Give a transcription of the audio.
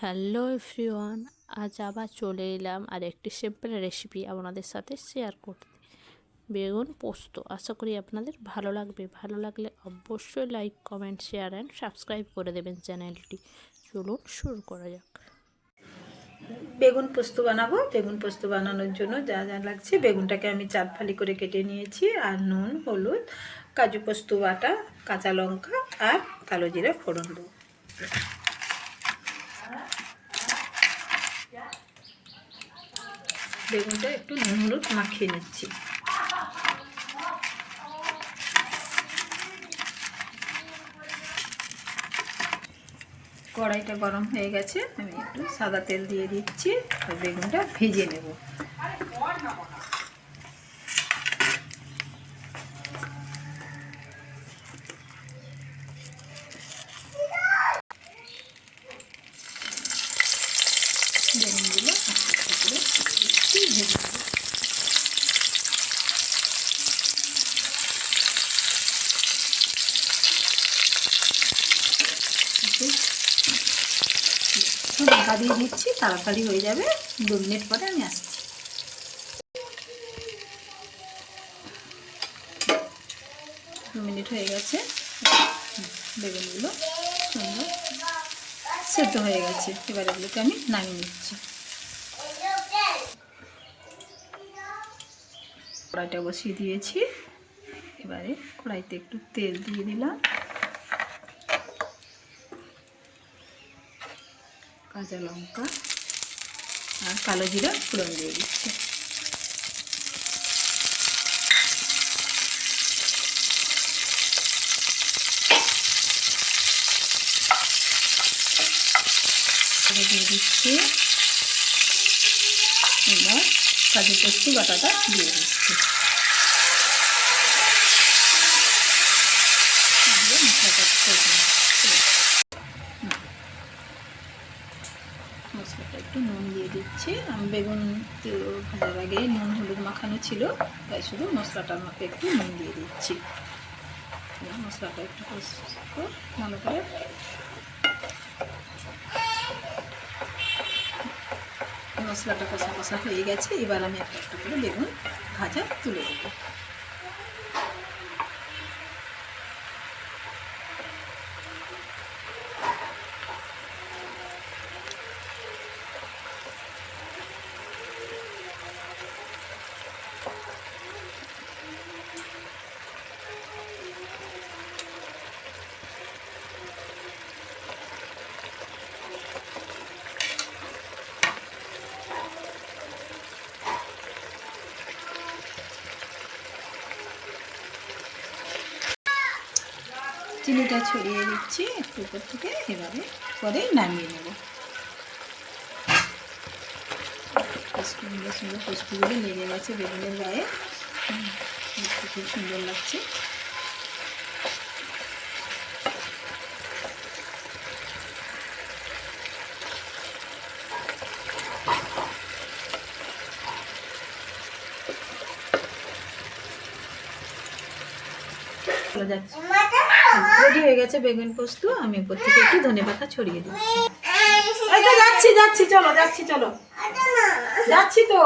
Hello everyone, আজ আবার চলে এলাম আর একটি সিম্পল রেসিপি আপনাদের সাথে শেয়ার করতে। বেগুন পোস্ত, আশা করি আপনাদের ভালো লাগবে। ভালো লাগলে অবশ্যই like comment share and subscribe করে দেবেন চ্যানেলটি চলুন শুরু করা যাক। বেগুন পোস্ত বানাবো। বেগুন পোস্ত বানানোর জন্য যা যা লাগছে, বেগুনটাকে আমি চার ফালি করে কেটে নিয়েছি। আর নুন, হলুদ, কাজু পোস্ত বাটা, কাঁচা লঙ্কা আর কালো জিরে ফোড়ন দেবো। বেগুনটা একটু নুন হলুদ মাখিয়ে নিচ্ছি। কড়াইটা গরম হয়ে গেছে, আমি একটু সাদা তেল দিয়ে দিচ্ছি, আর বেগুনটা ভেজে নেব। ঢাকা দিয়ে দিচ্ছি, তাড়াতাড়ি হয়ে যাবে। দু মিনিট পরে আমি আসছি। দু মিনিট হয়ে গেছে। বেগুনগুলো সুন্দর সেদ্ধ হয়ে গেছে। এবার এগুলোকে আমি নামিয়ে নিচ্ছি। কড়াইটা বসিয়ে দিয়েছি। এবারে কড়াইতে একটু তেল দিয়ে দিলাম। কাঁচা লঙ্কা আর কালো জিরা ফোড়ন দিয়ে দিচ্ছি। দিয়ে দিচ্ছি। কাজু পোস্ত বাটাটা দিয়ে দিচ্ছি। মশলাটা একটু নুন দিয়ে দিচ্ছি। আমি বেগুন ভাজার আগে নুন হলুদ মাখানো ছিল, তাই শুধু মশলাটার মতো একটু নুন দিয়ে দিচ্ছি। মশলাটা একটু ভালো করে মশলাটা কষা কষা হয়ে গেছে এবার আমি একটা একটা করে বেগুন ভাজা তুলে দেবো চিনিটা ছড়িয়ে দিচ্ছি একটু উপর থেকে, এভাবে পরে নামিয়ে নেব। সুন্দর সুন্দর পুষ্টিগুলো লেগে গেছে বেগুনের গায়ে। দেখতে খুব সুন্দর লাগছে। যাচ্ছে। রেডি হয়ে গেছে বেগুন পোস্ত, আমি উপর থেকে একটু ধনে পাতা ছড়িয়ে তো যাচ্ছি যাচ্ছি, চলো যাচ্ছি চলো। যাচ্ছি তো।